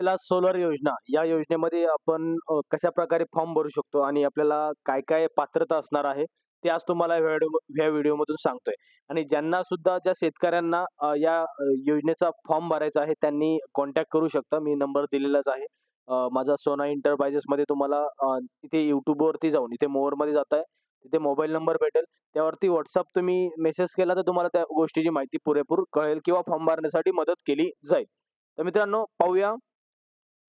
आपल्याला सोलर योजना या योजनेमध्ये आपण अ, कशा प्रकारे फॉर्म भरू शकतो आणि आपल्याला काय काय पात्रता असणार आहे ते आज तुम्हाला ह्या व्हिडिओ ह्या व्हिडिओमधून सांगतोय. आणि ज्यांना सुद्धा ज्या शेतकऱ्यांना अ, या अ, योजनेचा फॉर्म भरायचा आहे त्यांनी कॉन्टॅक्ट करू शकता. मी नंबर दिलेलाच आहे. अ, माझा सोना इंटरप्राइजेसमध्ये तुम्हाला अ, इथे यूट्यूबवरती जाऊन इथे मोअरमध्ये जात जाताय तिथे मोबाईल नंबर भेटेल. त्यावरती व्हॉट्सअप तुम्ही मेसेज केला तर तुम्हाला त्या गोष्टीची माहिती पुरेपूर कळेल किंवा फॉर्म भरण्यासाठी मदत केली जाईल. तर मित्रांनो पाहूया.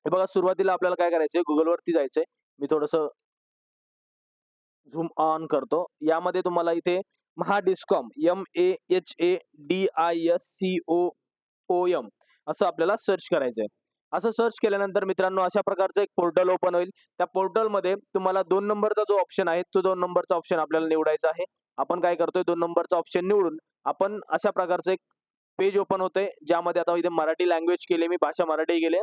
हे बघा सुरुवातीला आपल्याला काय करायचंय? गुगल वरती जायचंय. मी थोडस झूम ऑन करतो. यामध्ये तुम्हाला इथे Mahadiscom M A H A D I S C O M M असं आपल्याला सर्च करायचंय. असं सर्च केल्यानंतर मित्रांनो अशा प्रकारचं एक पोर्टल ओपन होईल. त्या पोर्टलमध्ये तुम्हाला दोन नंबरचा जो ऑप्शन आहे तो दोन नंबरचा ऑप्शन आपल्याला निवडायचा आहे. आपण काय करतोय? दोन नंबरचा ऑप्शन निवडून आपण अशा प्रकारचं एक पेज ओपन होते ज्यामध्ये आता इथे मराठी लँग्वेज केले मी भाषा मराठी गेले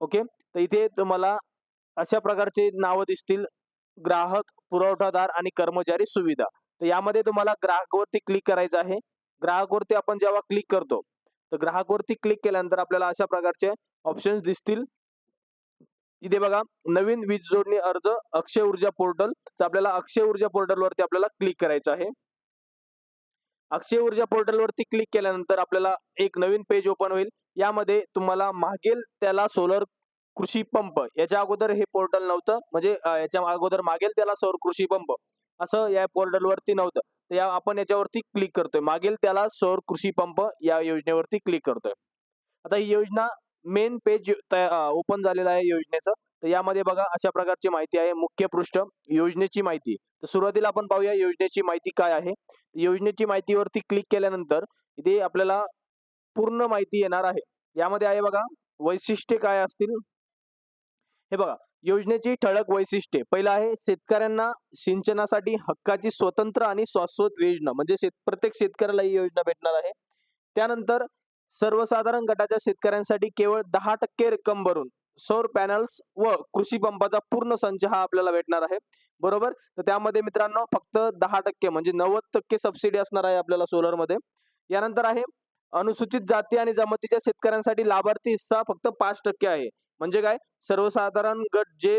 ओके? तर इथे तुम्हाला अशा प्रकारचे नावं दिसतील. ग्राहक पुरवठादार आणि कर्मचारी सुविधा. तर यामध्ये तुम्हाला ग्राहकवरती क्लिक करायचं आहे. ग्राहकवरती आपण जेव्हा क्लिक करतो तर ग्राहकवरती क्लिक केल्यानंतर आपल्याला अशा प्रकारचे ऑप्शन्स दिसतील. इथे बघा नवीन वीज जोडणी अर्ज अक्षय ऊर्जा पोर्टल तर आपल्याला अक्षय ऊर्जा पोर्टलवरती आपल्याला क्लिक करायचं आहे. अक्षय ऊर्जा पोर्टल वरती क्लिक केल्यानंतर आपल्याला एक नवीन पेज ओपन होईल. यामध्ये तुम्हाला मागेल त्याला सोलर कृषी पंप याच्या अगोदर हे पोर्टल नव्हतं. म्हणजे याच्या अगोदर मागेल त्याला सौर कृषी पंप असं या पोर्टल वरती नव्हतं. तर या आपण याच्यावरती क्लिक करतोय. मागेल त्याला सौर कृषी पंप या योजनेवरती क्लिक करतोय. आता ही योजना मेन पेज ओपन झालेलं आहे योजनेचं. तर यामध्ये बघा अशा प्रकारची माहिती आहे. मुख्य पृष्ठ योजनेची माहिती. तर सुरुवातीला आपण पाहूया योजनेची माहिती काय आहे. योजनेची माहितीवरती क्लिक केल्यानंतर इथे आपल्याला पूर्ण माहिती येणार आहे. यामध्ये आहे बघा वैशिष्ट्ये काय असतील? हे बघा योजनेची ठळक वैशिष्ट्ये. पहिलं आहे शेतकऱ्यांना सिंचनासाठी हक्काची स्वतंत्र आणि शाश्वत योजना म्हणजे शेत प्रत्येक शेतकऱ्याला ही योजना भेटणार आहे. त्यानंतर सर्वसाधारण गटाच्या शेतकऱ्यांसाठी केवळ दहा टक्के रक्कम भरून सौर पॅनल्स व कृषी पंपाचा पूर्ण संच हा आपल्याला भेटणार आहे. बरोबर? तर त्यामध्ये मित्रांनो फक्त दहा टक्के म्हणजे नव्वद टक्के सबसिडी असणार आहे आपल्याला सोलरमध्ये. यानंतर आहे अनुसूचित जाती आणि जमातीच्या शेतकऱ्यांसाठी लाभार्थी हिस्सा फक्त पाच टक्के आहे. म्हणजे काय? सर्वसाधारण गट जे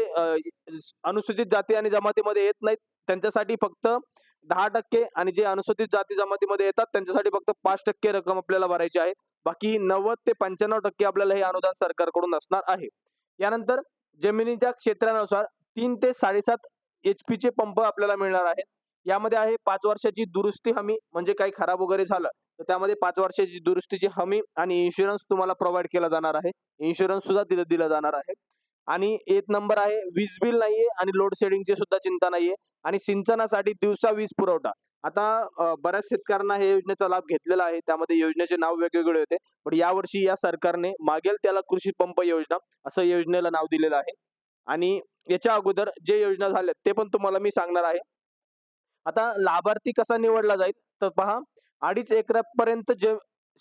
अनुसूचित जाती आणि जमातीमध्ये येत नाहीत त्यांच्यासाठी फक्त दहा टक्के आणि जे अनुसूचित जाती जमातीमध्ये येतात त्यांच्यासाठी फक्त पाच टक्के रक्कम आपल्याला भरायची आहे. बाकी नव्वद ते पंच्याण्णव टक्के आपल्याला हे अनुदान सरकारकडून असणार आहे. यानंतर जमिनीच्या क्षेत्रानुसार तीन ते साडेसात एच चे पंप आपल्याला मिळणार आहेत. यामध्ये आहे पाच वर्षाची दुरुस्ती हमी म्हणजे काही खराब वगैरे झालं तर त्यामध्ये पाच वर्षाची दुरुस्तीची हमी आणि इन्शुरन्स तुम्हाला प्रोव्हाइड केला जाणार आहे. इन्शुरन्स सुद्धा दिलं दिलं जाणार आहे. आणि एक नंबर आहे वीज बिल नाहीये आणि लोड शेडिंगची सुद्धा चिंता नाहीये. आणि सिंचनासाठी दिवसा वीज पुरवठा. आता बऱ्याच शेतकऱ्यांना हे योजनेचा लाभ घेतलेला आहे. त्यामध्ये योजनेचे नाव वेगवेगळे होते. पण यावर्षी या सरकारने मागेल त्याला कृषी पंप योजना असं योजनेला नाव दिलेलं आहे. आणि याच्या अगोदर जे योजना झाल्या ते पण तुम्हाला मी सांगणार आहे. आता लाभार्थी कसा निवडला जाईल? तर पहा अडीच एकरापर्यंत जे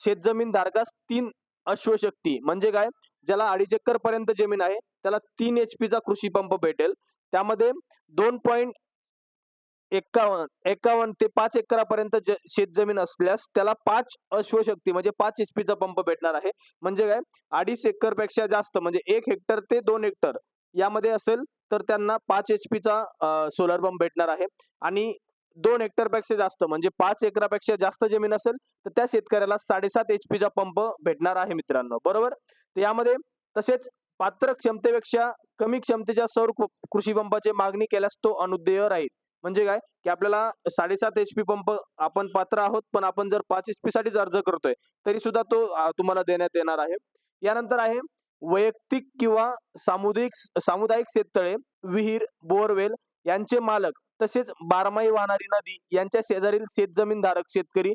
शेतजमीन धारकास तीन अश्वशक्ती. म्हणजे काय? ज्याला अडीच एकर पर्यंत जमीन आहे त्याला तीन एच चा कृषी पंप भेटेल. त्यामध्ये दोन पॉईंट एकावन्न एकावन्न ते पाच एकरापर्यंत ज- शेतजमीन असल्यास त्याला पाच अश्वशक्ती म्हणजे पाच एच चा पंप भेटणार आहे. म्हणजे काय? अडीच एकरपेक्षा जास्त म्हणजे एक हेक्टर ते दोन हेक्टर यामध्ये असेल तर त्यांना पाच एच चा सोलर पंप भेटणार आहे. आणि दोन हेक्टरपेक्षा जास्त म्हणजे पाच एकरापेक्षा जास्त जमीन असेल तर त्या शेतकऱ्याला साडेसात एच चा पंप भेटणार आहे मित्रांनो. बरोबर? तर यामध्ये तसेच पात्र क्षमतेपेक्षा कमी क्षमतेच्या सौर कृषी पंपाची मागणी केल्यास तो अनुदेय राहील. म्हणजे काय? की आपल्याला साडेसात एच पी पंप आपण पात्र आहोत पण आपण जर पाच एच पी साठीच अर्ज करतोय तरी सुद्धा तो तुम्हाला देण्यात येणार आहे. यानंतर आहे वैयक्तिक किंवा सामुदायिक सामुदायिक शेततळे विहीर बोरवेल यांचे मालक तसेच बारमाही वाहणारी नदी यांच्या शेजारील शेतजमीन धारक शेतकरी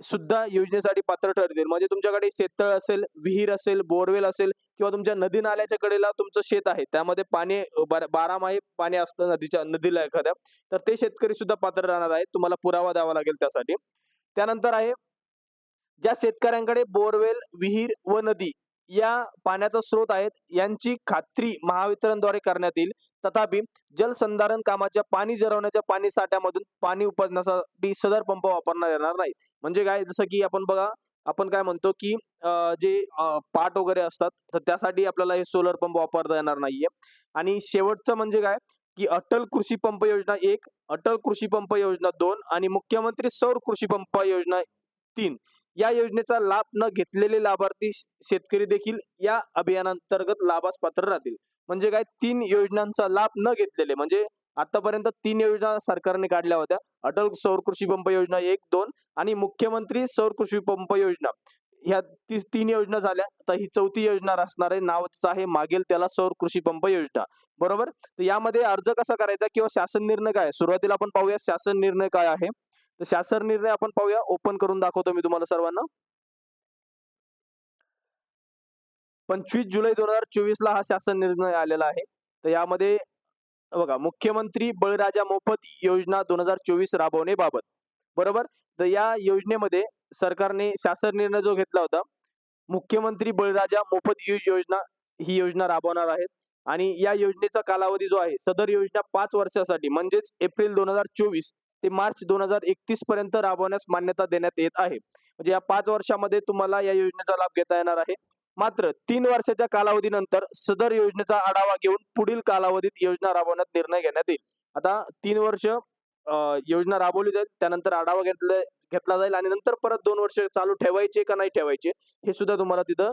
सुद्धा योजनेसाठी पात्र ठरतील. म्हणजे तुमच्याकडे शेततळ असेल विहीर असेल बोरवेल असेल किंवा तुमच्या नदी नाल्याच्या कडेला तुमचं शेत आहे. त्यामध्ये पाणी बारामाही पाणी असतं नदीच्या नदीला एखाद्या. तर ते शेतकरी सुद्धा पात्र राहणार आहेत. तुम्हाला पुरावा द्यावा लागेल त्यासाठी. त्यानंतर आहे ज्या शेतकऱ्यांकडे बोरवेल विहीर व नदी या पाण्याचा स्रोत आहेत यांची खात्री महावितरणद्वारे करण्यात येईल. तथापि जलसंधारण कामाच्या पाणी जिरवण्याच्या पाणी साठ्यामधून पाणी उपजण्यासाठी सदर पंप वापरण्यात येणार नाही म्हणजे काय? जसं की आपण बघा आपण काय म्हणतो की जे पाट वगैरे असतात तर त्यासाठी आपल्याला हे सोलर पंप वापरता येणार नाहीये. आणि शेवटचं म्हणजे काय? की अटल कृषी पंप योजना एक अटल कृषी पंप योजना दोन आणि मुख्यमंत्री सौर कृषी पंप योजना तीन. या योजनेचा लाभ न घेतलेले लाभार्थी शेतकरी देखील या अभियानांतर्गत लाभास पात्र राहतील. म्हणजे काय तीन योजनांचा लाभ न घेतलेले. म्हणजे आतापर्यंत तीन योजना सरकारने काढल्या होत्या. अटल सौर कृषी पंप योजना एक दोन आणि मुख्यमंत्री सौर कृषी पंप योजना. ह्या ती तीन योजना झाल्या. तर ही चौथी योजना असणार आहे. नावच आहे मागेल त्याला सौर कृषी पंप योजना. बरोबर? तर यामध्ये अर्ज कसा करायचा किंवा शासन निर्णय काय सुरुवातीला आपण पाहूया शासन निर्णय काय आहे. तर शासन निर्णय आपण पाहूया. ओपन करून दाखवतो मी तुम्हाला सर्वांना. पंचवीस जुलै दोन हजार चोवीस ला हा शासन निर्णय आलेला आहे. तर यामध्ये बघा मुख्यमंत्री बळीराजा मोफत योजना दोन हजार चोवीस राबवण्याबाबत बरोबर? तर या योजनेमध्ये सरकारने शासन निर्णय जो घेतला होता मुख्यमंत्री बळीराजा मोफत योजना ही योजना राबवणार आहेत. आणि या योजनेचा कालावधी जो आहे सदर योजना पाच वर्षासाठी म्हणजेच एप्रिल दोन हजार चोवीस ते मार्च दोन हजार एकतीस पर्यंत राबवण्यास मान्यता देण्यात येत आहे. म्हणजे या पाच वर्षामध्ये तुम्हाला या योजनेचा लाभ घेता येणार आहे. मात्र तीन वर्षाच्या कालावधीनंतर सदर योजनेचा आढावा घेऊन पुढील कालावधीत योजना राबवण्यात निर्णय घेण्यात येईल. आता तीन वर्ष अं, योजना राबवली जाईल त्यानंतर आढावा घेतला घेतला जाईल आणि नंतर परत दोन वर्ष चालू ठेवायचे का नाही ठेवायचे हे सुद्धा तुम्हाला तिथं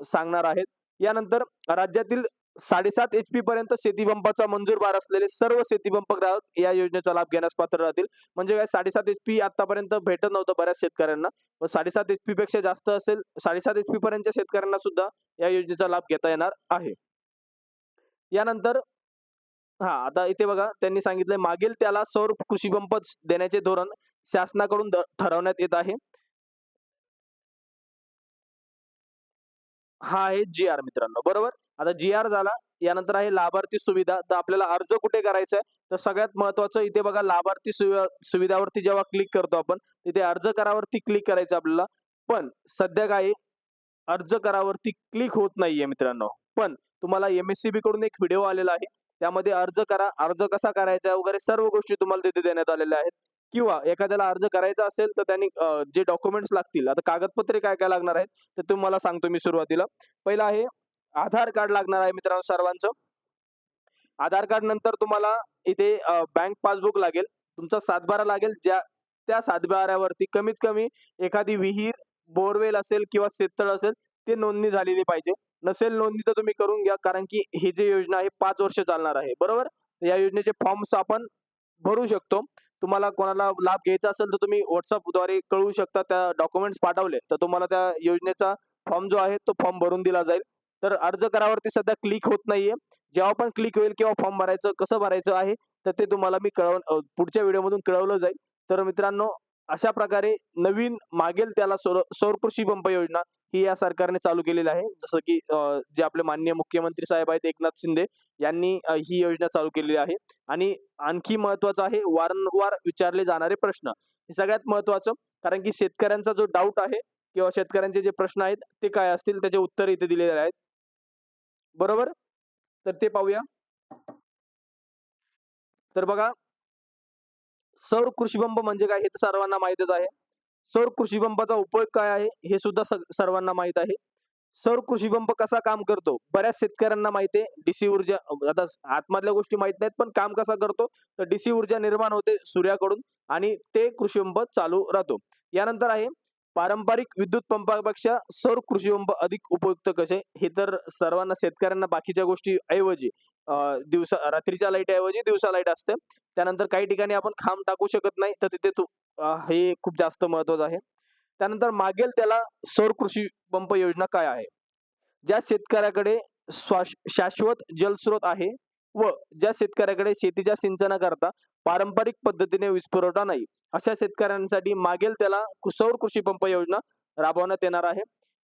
सांगणार आहेत. यानंतर राज्यातील साडेसात एच पी पर्यंत शेतीपंपाचा मंजूर भार असलेले सर्व शेतीपंप ग्राहक या योजनेचा लाभ घेण्यास पात्र राहतील. म्हणजे काय साडेसात एच पी आतापर्यंत भेटत नव्हतं बऱ्याच शेतकऱ्यांना. साडेसात एच पी पेक्षा जास्त असेल साडेसात एच पी पर्यंतच्या शेतकऱ्यांना सुद्धा या योजनेचा लाभ घेता येणार आहे. यानंतर हा आता इथे बघा त्यांनी सांगितलंय मागील त्याला सौर कृषीपंप देण्याचे धोरण शासनाकडून ठरवण्यात येत आहे. हा आहे जी आर मित्रांनो बरोबर? आता जी आर झाला यानंतर आहे लाभार्थी सुविधा. तर आपल्याला अर्ज कुठे करायचा आहे? तर सगळ्यात महत्वाचं इथे बघा लाभार्थी सुविधा सुविधावरती जेव्हा क्लिक करतो आपण तिथे अर्ज करावरती क्लिक करायचं आपल्याला. पण सध्या काही अर्ज करावरती क्लिक होत नाहीये मित्रांनो. पण तुम्हाला एमएससीबी कडून एक व्हिडिओ आलेला आहे. त्यामध्ये अर्ज करा. अर्ज कसा करायचा वगैरे सर्व गोष्टी तुम्हाला तिथे देण्यात आलेल्या आहेत. किंवा एखाद्याला अर्ज करायचा असेल तर त्यांनी जे डॉक्युमेंट्स लागतील आता कागदपत्रे काय काय लागणार आहेत ते तुम्हाला सांगतो मी सुरुवातीला. पहिला आहे आधार कार्ड लागणार आहे मित्रांनो सर्वांचं. आधार कार्ड नंतर तुम्हाला इथे बँक पासबुक लागेल. तुमचा सातबारा लागेल. ज्या त्या सातबाऱ्यावरती कमीत कमी एखादी विहीर बोरवेल असेल किंवा शेततळ असेल ते नोंदणी झालेली पाहिजे. नसेल नोंदणी तर तुम्ही करून घ्या कारण की ही जी योजना आहे पाच वर्ष चालणार आहे. बरोबर? या योजनेचे फॉर्म्स आपण भरू शकतो. तुम्हाला कोणाला लाभ घ्यायचा असेल तर तुम्ही व्हॉट्सअपद्वारे कळवू शकता. त्या डॉक्युमेंट्स पाठवले तर तुम्हाला त्या योजनेचा फॉर्म जो आहे तो फॉर्म भरून दिला जाईल. तर अर्ज करावरती सध्या क्लिक होत नाहीये. जेव्हा पण क्लिक होईल किंवा फॉर्म भरायचं कसं भरायचं आहे तर ते तुम्हाला मी कळव पुढच्या व्हिडिओमधून कळवलं जाईल. तर मित्रांनो अशा प्रकारे नवीन मागेल त्याला सौर सौर कृषी पंप योजना ही या सरकारने चालू केलेली आहे. जसं की जे आपले माननीय मुख्यमंत्री साहेब आहेत एकनाथ शिंदे यांनी ही योजना चालू केलेली आहे. आणि आणखी महत्वाचं आहे वारंवार विचारले जाणारे प्रश्न. हे सगळ्यात महत्वाचं कारण की शेतकऱ्यांचा जो डाऊट आहे किंवा शेतकऱ्यांचे जे प्रश्न आहेत ते काय असतील त्याचे उत्तर इथे दिलेले आहेत. बरोबर? तर ते पाहूया. तर बघा. सौर कृषी म्हणजे काय हे तर सर्वांना माहितच आहे. सौर कृषीबंबाचा उपयोग काय आहे हे सुद्धा सर्वांना माहीत आहे. सौर कृषी कसा काम करतो? बऱ्याच शेतकऱ्यांना माहिती आहे. डीसी ऊर्जा आता आतमधल्या गोष्टी माहीत नाहीत पण काम कसा करतो? तर डीसी ऊर्जा निर्माण होते सूर्याकडून आणि ते कृषीबंब चालू राहतो. यानंतर आहे पारंपरिक विद्युत पंपापेक्षा सौर कृषी पंप अधिक उपयुक्त कसे? हे तर सर्वांना शेतकऱ्यांना बाकीच्या गोष्टी ऐवजी अं, दिवसा रात्रीच्या लाइट ऐवजी दिवसा लाइट असते. त्यानंतर काही ठिकाणी आपण खांब टाकू शकत नाही तर तिथे हे खूप जास्त महत्वाचं आहे. त्यानंतर मागेल त्याला सौर कृषी पंप योजना काय आहे? ज्या शेतकऱ्याकडे स्वाश- शाश्वत जलस्रोत आहे व ज्या शेतकऱ्याकडे शेतीच्या सिंचनाकरता पारंपरिक पद्धतीने वीज पुरवठा नाही अशा शेतकऱ्यांसाठी मागेल त्याला सौर कृषी पंप योजना राबवण्यात येणार आहे.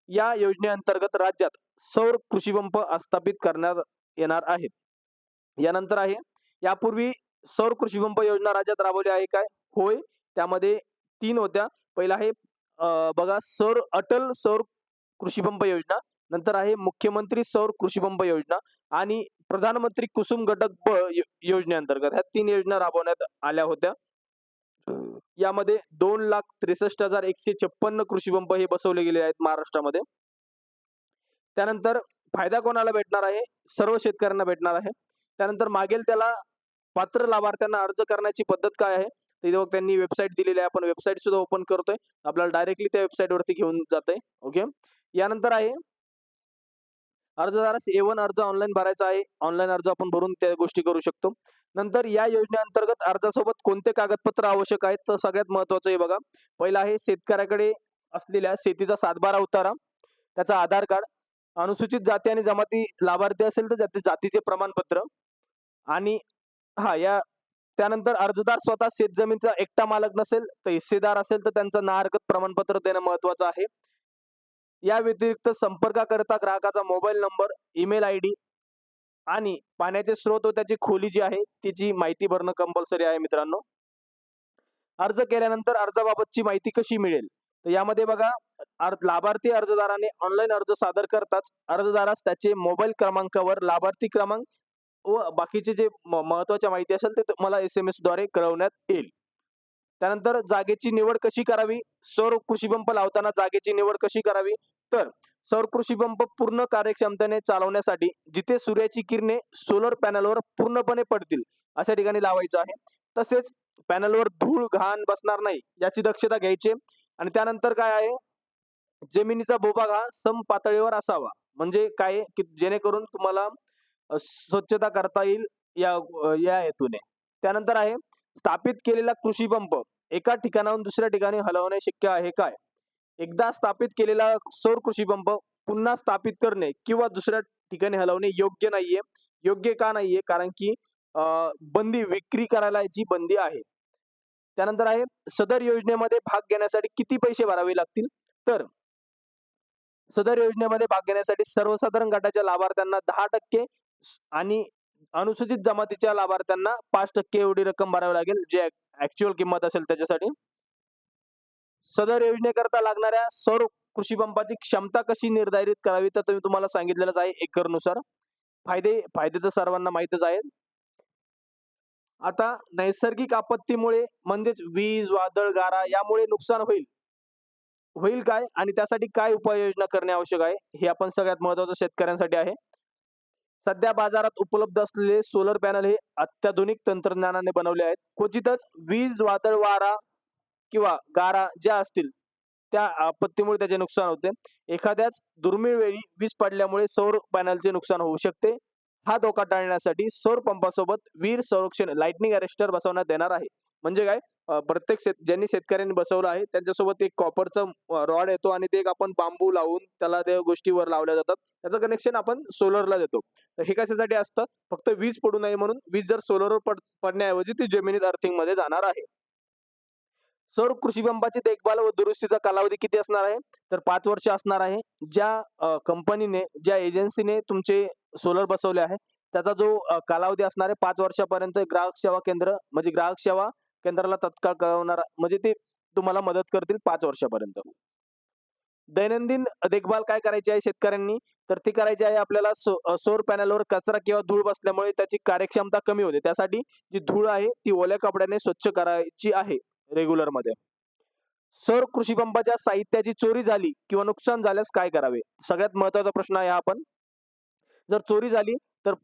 या योजनेअंतर्गत राज्यात सौर कृषी पंप स्थापित करण्यात येणार आहे यानंतर आहे यापूर्वी सौर कृषी पंप योजना राज्यात राबवली आहे काय? होय त्यामध्ये तीन होत्या. पहिला आहे अं, बघा सौर अटल सौर कृषी पंप योजना. नंतर आहे मुख्यमंत्री सौर कृषीपंप योजना आणि प्रधानमंत्री कुसुम घटक ब योजनेअंतर्गत ह्या तीन योजना राबवण्यात आल्या होत्या. यामध्ये दोन लाख त्रेसष्ट हजार एकशे छप्पन्न कृषीपंप हे बसवले गेले आहेत महाराष्ट्रामध्ये. त्यानंतर फायदा कोणाला भेटणार आहे? सर्व शेतकऱ्यांना भेटणार आहे. त्यानंतर मागेल त्याला पात्र लाभार्थ्यांना अर्ज करण्याची पद्धत काय आहे? तिथे बघ त्यांनी वेबसाईट दिलेली आहे. आपण वेबसाईट सुद्धा ओपन करतोय. आपल्याला डायरेक्टली त्या वेबसाईट वरती घेऊन जाते ओके यानंतर आहे अर्जदारास ए वन अर्ज ऑनलाईन भरायचा आहे. ऑनलाईन अर्ज आपण भरून त्या गोष्टी करू शकतो. नंतर या योजनेअंतर्गत अर्जासोबत कोणते कागदपत्र आवश्यक आहेत? तर सगळ्यात महत्वाचं आहे बघा. पहिलं आहे शेतकऱ्याकडे असलेल्या शेतीचा सातबारा उतारा. त्याचा आधार कार्ड. अनुसूचित जाती आणि जमाती लाभार्थी असेल तर त्याचे जातीचे प्रमाणपत्र. आणि हा या त्यानंतर अर्जदार स्वतः शेतजमीनचा एकटा मालक नसेल तर हिस्सेदार असेल तर त्यांचं ना हरकत प्रमाणपत्र देणं महत्वाचं आहे. या व्यतिरिक्त संपर्काकरता ग्राहकाचा mobile number email I D आणि पाण्याचे स्रोत व त्याची खोली जी आहे तिची माहिती भरणं कंपल्सरी आहे मित्रांनो. अर्ज केल्यानंतर अर्जाबाबतची माहिती कशी मिळेल? तर यामध्ये बघा लाभार्थी अर्जदाराने ऑनलाईन अर्ज सादर करताच अर्जदारास त्याचे मोबाईल क्रमांकावर लाभार्थी क्रमांक व बाकीचे जे महत्त्वाच्या माहिती असेल ते तुम्हाला एस एम एसद्वारे कळवण्यात येईल. त्यानंतर जागेची निवड कशी करावी? सौर कृषी पंप लावताना जागेची निवड कशी करावी? तर सौर कृषी पंप पूर्ण कार्यक्षमतेने चालवण्यासाठी जिथे सूर्याची किरणे सोलर पॅनलवर पूर्णपणे पडतील अशा ठिकाणी लावायचं आहे. तसेच पॅनलवर धूळ घाण बसणार नाही याची दक्षता घ्यायची आणि त्यानंतर काय आहे? जमिनीचा भूभाग हा सम पातळीवर असावा. म्हणजे काय? आहे की जेणेकरून तुम्हाला स्वच्छता करता येईल या या हेतूने. त्यानंतर आहे स्थापित केलेला कृषी पंप एका ठिकाणाहून दुसऱ्या ठिकाणी हलवणे शक्य आहे काय? एकदा स्थापित केलेला सौर कृषी पंप पुन्हा स्थापित करणे किंवा दुसऱ्या ठिकाणी हलवणे योग्य नाहीये. योग्य का नाहीये? कारण की अ, बंदी विक्री करायला जी बंदी आहे त्यानंतर आहे सदर योजनेमध्ये भाग घेण्यासाठी किती पैसे भरावे लागतील? तर सदर योजनेमध्ये भाग घेण्यासाठी सर्वसाधारण गटाच्या लाभार्थ्यांना दहा टक्के आणि अनुसूचित जमातीच्या लाभार्थ्यांना पाच टक्के एवढी रक्कम भरावी लागेल जे ऍक्च्युअल किंमत असेल त्याच्यासाठी. सदर योजनेकरता लागणाऱ्या सौर कृषी पंपाची क्षमता कशी निर्धारित करावी तर तुम्ही तुम्हाला सांगितलेलंच आहे एकरनुसार. फायदे फायदे तर सर्वांना माहितच आहेत. आता नैसर्गिक आपत्तीमुळे म्हणजेच वीज वादळ गारा यामुळे नुकसान होईल. होईल काय आणि त्यासाठी काय उपाययोजना करणे आवश्यक आहे हे आपण सगळ्यात महत्वाचं शेतकऱ्यांसाठी आहे. सध्या बाजारात उपलब्ध असलेले सोलर पॅनल हे अत्याधुनिक तंत्रज्ञानाने बनवले आहेत. क्वचितच वीज वादळ वारा किंवा गारा ज्या असतील त्या आपत्तीमुळे त्याचे नुकसान होते. एखाद्याच दुर्मिळ वेळी वीज पडल्यामुळे सौर पॅनलचे नुकसान होऊ शकते. हा धोका टाळण्यासाठी सौर पंपासोबत वीर संरक्षण लाइटनिंग अरेस्टर बसवण्यात येणार आहे. म्हणजे काय? प्रत्येक शेत ज्यांनी शेतकऱ्यांनी बसवलं आहे त्यांच्यासोबत एक कॉपरचं रॉड येतो आणि ते एक आपण बांबू लावून त्याला त्या गोष्टीवर लावल्या जातात. त्याचं कनेक्शन आपण सोलरला देतो. तर हे कशासाठी असतं? फक्त वीज पडू नये म्हणून वीज जर सोलरवर पड पडण्याऐवजी ती जमिनीत अर्थिंगमध्ये जाणार आहे. सौर कृषी पंपाची देखभाल व दुरुस्तीचा कालावधी किती असणार आहे? तर पाच वर्ष असणार आहे. ज्या कंपनीने ज्या एजन्सीने तुमचे सोलर बसवले आहे त्याचा जो कालावधी असणार आहे पाच वर्षापर्यंत ग्राहक सेवा केंद्र म्हणजे ग्राहक सेवा केंद्राला तत्काळ कळवणार म्हणजे ते तुम्हाला मदत करतील पाच वर्षापर्यंत. दैनंदिन देखभाल काय करायची आहे शेतकऱ्यांनी? तर ती करायची आहे आपल्याला सौर पॅनलवर कचरा किंवा धूळ बसल्यामुळे त्याची कार्यक्षमता कमी होते. त्यासाठी जी धूळ आहे ती ओल्या कपड्याने स्वच्छ करायची आहे रेग्युलरमध्ये सौर कृषी पंपाच्या साहित्याची चोरी झाली किंवा नुकसान झाल्यास काय करावे? सगळ्यात महत्त्वाचा प्रश्न आहे आपण जर चोरी झाली तर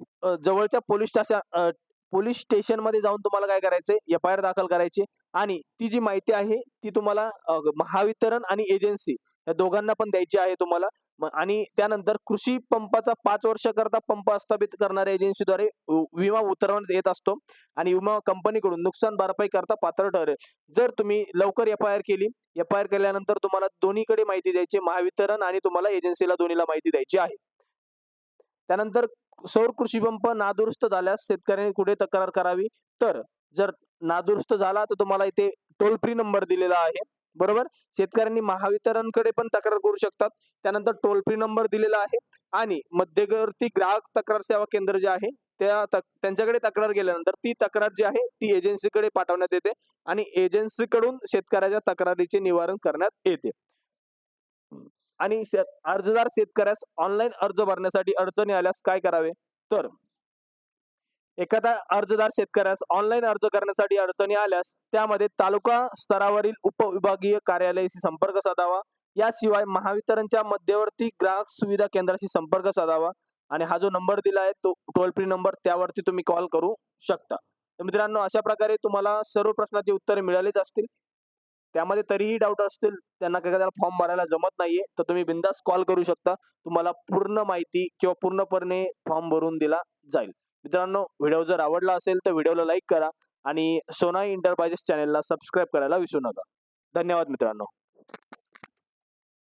जवळच्या पोलीस स्टेशन पोलीस स्टेशनमध्ये जाऊन तुम्हाला काय करायचंय? एफ आय आर दाखल करायची आणि ती जी माहिती आहे ती तुम्हाला महावितरण आणि एजन्सी या दोघांना पण द्यायची आहे तुम्हाला. आणि त्यानंतर कृषी पंपाचा पाच वर्ष करता पंप स्थापित करणाऱ्या एजन्सीद्वारे विमा उतरवण्यात येत असतो आणि विमा कंपनीकडून नुकसान भरपाई करता पात्र ठरेल. जर तुम्ही लवकर एफ आय आर केली एफ आय आर केल्यानंतर तुम्हाला दोन्हीकडे माहिती द्यायची महावितरण आणि तुम्हाला एजन्सीला दोन्हीला माहिती द्यायची आहे. त्यानंतर सौर कृषी पंप नादुरुस्त झाल्यास शेतकऱ्यांनी कुठे तक्रार करावी. तर जर नादुरुस्त झाला तर तुम्हाला इथे टोल फ्री नंबर दिलेला आहे. बरोबर? शेतकऱ्यांनी महावितरणकडे पण तक्रार करू शकतात. त्यानंतर टोल फ्री नंबर दिलेला आहे. आणि मध्यवर्ती ग्राहक तक्रार सेवा केंद्र जे आहे त्या त्यांच्याकडे तक्रार गेल्यानंतर ती तक्रार जी आहे ती एजन्सीकडे पाठवण्यात येते. आणि एजन्सीकडून शेतकऱ्याच्या तक्रारीचे निवारण करण्यात येते. आणि अर्जदार शेतकऱ्यास ऑनलाईन अर्ज भरण्यासाठी अडचणी आल्यास काय करावे? तर एखादा अर्जदार शेतकऱ्यास ऑनलाईन अर्ज करण्यासाठी अडचणी आल्यास त्यामध्ये तालुका स्तरावरील उपविभागीय कार्यालयाशी संपर्क साधावा. याशिवाय महावितरणच्या मध्यवर्ती ग्राहक सुविधा केंद्राशी संपर्क साधावा. आणि हा जो नंबर दिला आहे तो टोल फ्री नंबर त्यावरती तुम्ही कॉल करू शकता. तर मित्रांनो अशा प्रकारे तुम्हाला सर्व प्रश्नाची उत्तरे मिळालीच असतील. त्यामध्ये तरीही डाऊट असतील त्यांना काय त्याला फॉर्म भरायला जमत नाहीये तर तुम्ही बिंदास कॉल करू शकता. तुम्हाला पूर्ण माहिती किंवा पूर्णपणे फॉर्म भरून दिला जाईल. मित्रांनो व्हिडिओ जर आवडला असेल तर व्हिडिओला लाईक करा आणि सोनाई इंटरप्राइजेस चॅनेलला सबस्क्राईब करायला विसरू नका. धन्यवाद मित्रांनो.